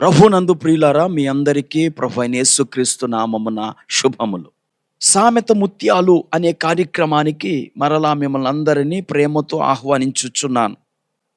ప్రభునందు ప్రియులారా మీ అందరికీ ప్రభు అయిన యేసుక్రీస్తు నామమున శుభములు. సామెత ముత్యాలు అనే కార్యక్రమానికి మరలా మిమ్మల్ని అందరినీ ప్రేమతో ఆహ్వానించుచున్నాను.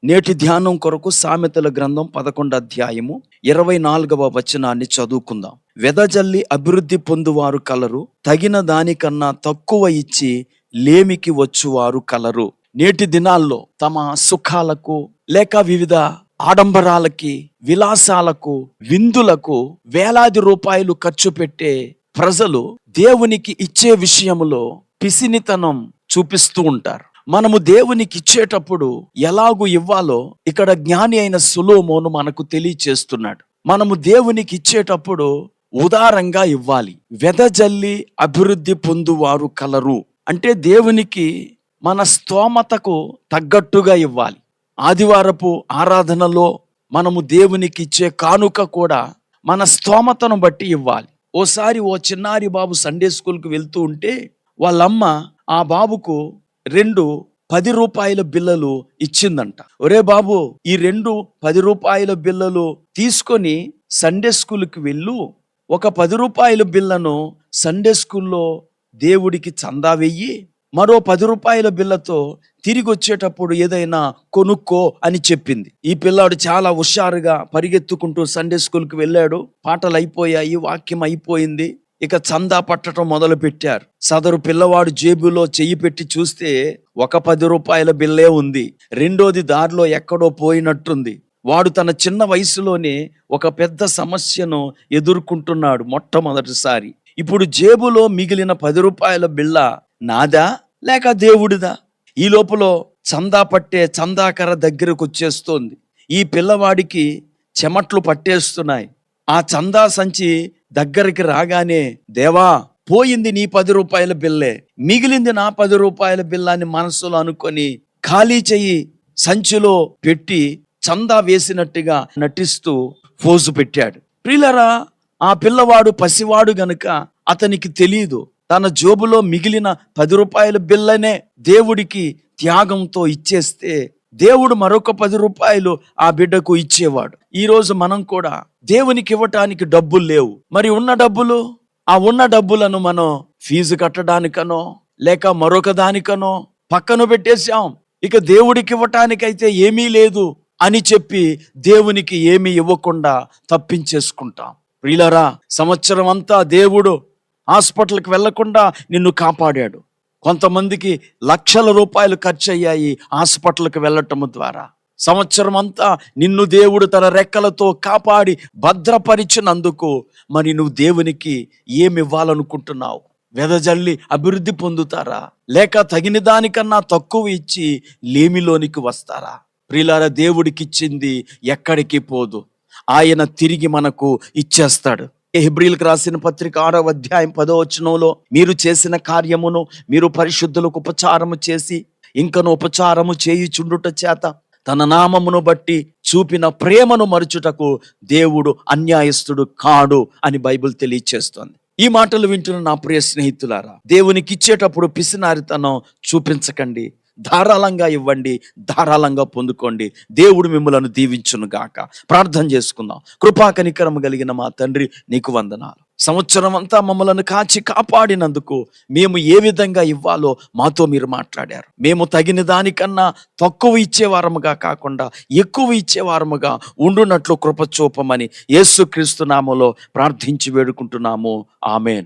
నేటి ధ్యానం కొరకు సామెతల గ్రంథం పదకొండు అధ్యాయము ఇరవై నాలుగవ వచనాన్ని చదువుకుందాం. వెదజల్లి అభివృద్ధి పొందువారు కలరు తగిన దానికన్నా తక్కువ ఇచ్చి లేమికి వచ్చువారు కలరు. నేటి దినాల్లో తమ సుఖాలకు లేక వివిధ ఆడంబరాలకి విలాసాలకు విందులకు వేలాది రూపాయలు ఖర్చు పెట్టే ప్రజలు దేవునికి ఇచ్చే విషయంలో పిసినితనం చూపిస్తూ ఉంటారు. మనము దేవునికి ఇచ్చేటప్పుడు ఎలాగూ ఇవ్వాలో ఇక్కడ జ్ఞాని అయిన సులోమోను మనకు తెలియచేస్తున్నాడు. మనము దేవునికి ఇచ్చేటప్పుడు ఉదారంగా ఇవ్వాలి. వెదజల్లి అభివృద్ధి పొందువారు కలరు. అంటే దేవునికి మన స్తోమతకు తగ్గట్టుగా ఇవ్వాలి. ఆదివారపు ఆరాధనలో మనము దేవునికి ఇచ్చే కానుక కూడా మన స్తోమతను బట్టి ఇవ్వాలి. ఓసారి ఓ చిన్నారి బాబు సండే స్కూల్కి వెళ్తూ ఉంటే వాళ్ళమ్మ ఆ బాబుకు రెండు పది రూపాయల బిల్లలు ఇచ్చిందంట. ఒరే బాబు ఈ రెండు పది రూపాయల బిల్లలు తీసుకొని సండే స్కూల్కి వెళ్ళు. ఒక పది రూపాయల బిల్లను సండే స్కూల్లో దేవుడికి చందా వెయ్యి. మరో పది రూపాయల బిల్లతో తిరిగి వచ్చేటప్పుడు ఏదైనా కొనుక్కో అని చెప్పింది. ఈ పిల్లాడు చాలా హుషారుగా పరిగెత్తుకుంటూ సండే స్కూల్కి వెళ్ళాడు. పాటలు అయిపోయాయి వాక్యం అయిపోయింది. ఇక చందా పట్టడం మొదలు పెట్టారు సదరు పిల్లవాడు జేబులో చెయ్యి పెట్టి చూస్తే ఒక పది రూపాయల బిల్లే ఉంది. రెండోది దారిలో ఎక్కడో పోయినట్టుంది. వాడు తన చిన్న వయసులోనే ఒక పెద్ద సమస్యను ఎదుర్కొంటున్నాడు మొట్టమొదటిసారి. ఇప్పుడు జేబులో మిగిలిన పది రూపాయల బిళ్ళ నాదా లేక దేవుడిదా? ఈ లోపల చందా పట్టే చందాకర దగ్గరకు వచ్చేస్తోంది. ఈ పిల్లవాడికి చెమట్లు పట్టేస్తున్నాయి. ఆ చందా సంచి దగ్గరికి రాగానే దేవా పోయింది నీ పది రూపాయల బిల్లే. మిగిలింది నా పది రూపాయల బిల్లాన్ని మనసులో అనుకొని ఖాళీ చెయ్యి సంచిలో పెట్టి చందా వేసినట్టుగా నటిస్తూ ఫోజు పెట్టాడు. ప్రిలరా ఆ పిల్లవాడు పసివాడు గనుక అతనికి తెలియదు తన జోబులో మిగిలిన పది రూపాయల బిల్లనే దేవుడికి త్యాగంతో ఇచ్చేస్తే దేవుడు మరొక పది రూపాయలు ఆ బిడ్డకు ఇచ్చేవాడు. ఈరోజు మనం కూడా దేవునికి ఇవ్వటానికి డబ్బులు లేవు. మరి ఉన్న డబ్బులు? ఆ ఉన్న డబ్బులను మనం ఫీజు కట్టడానికనో లేక మరొక దానికనో పక్కన పెట్టేశాం. ఇక దేవుడికి ఇవ్వటానికైతే ఏమీ లేదు అని చెప్పి దేవునికి ఏమీ ఇవ్వకుండా తప్పించేసుకుంటాం. ప్రియులరా సంవత్సరం అంతా దేవుడు హాస్పిటల్కి వెళ్ళకుండా నిన్ను కాపాడాడు. కొంతమందికి లక్షల రూపాయలు ఖర్చు అయ్యాయి హాస్పిటల్కి వెళ్ళటం ద్వారా. సంవత్సరం అంతా నిన్ను దేవుడు తన రెక్కలతో కాపాడి భద్రపరిచినందుకు మరి నువ్వు దేవునికి ఏమి ఇవ్వాలనుకుంటున్నావు వెదజల్లి అభివృద్ధి పొందుతారా? లేక తగిన దానికన్నా తక్కువ ఇచ్చి లేమిలోనికి వస్తారా? ప్రిలార దేవుడికి ఇచ్చింది ఎక్కడికి పోదు. ఆయన తిరిగి మనకు ఇచ్చేస్తాడు. హెబ్రిల్కి రాసిన పత్రిక ఆరో అధ్యాయం పదో వచనంలో మీరు చేసిన కార్యమును మీరు పరిశుద్ధులకు ఉపచారము చేసి ఇంకను ఉపచారము చేయుచుండుట చేత తన నామమును బట్టి చూపిన ప్రేమను మరుచుటకు దేవుడు అన్యాయస్తుడు కాడు అని బైబిల్ తెలియచేస్తోంది. ఈ మాటలు వింటున్న నా ప్రియ స్నేహితులారా దేవునికి ఇచ్చేటప్పుడు పిసినారితనం చూపించకండి. ధారాళంగా ఇవ్వండి ధారాళంగా పొందుకోండి. దేవుడు మిమ్మలను దీవించును గాక. ప్రార్థన చేసుకుందాం. కృపా కనికరం కలిగిన మా తండ్రి నీకు వందనాలు. సంవత్సరం అంతా మమ్మలను కాచి కాపాడినందుకు మేము ఏ విధంగా ఇవ్వాలో మాతో మీరు మాట్లాడారు. మేము తగిన దానికన్నా తక్కువ ఇచ్చేవారముగా కాకుండా ఎక్కువ ఇచ్చేవారముగా ఉండునట్లు కృపచూపమని యేసుక్రీస్తు నామలో ప్రార్థించి వేడుకుంటున్నాము. ఆమెన్.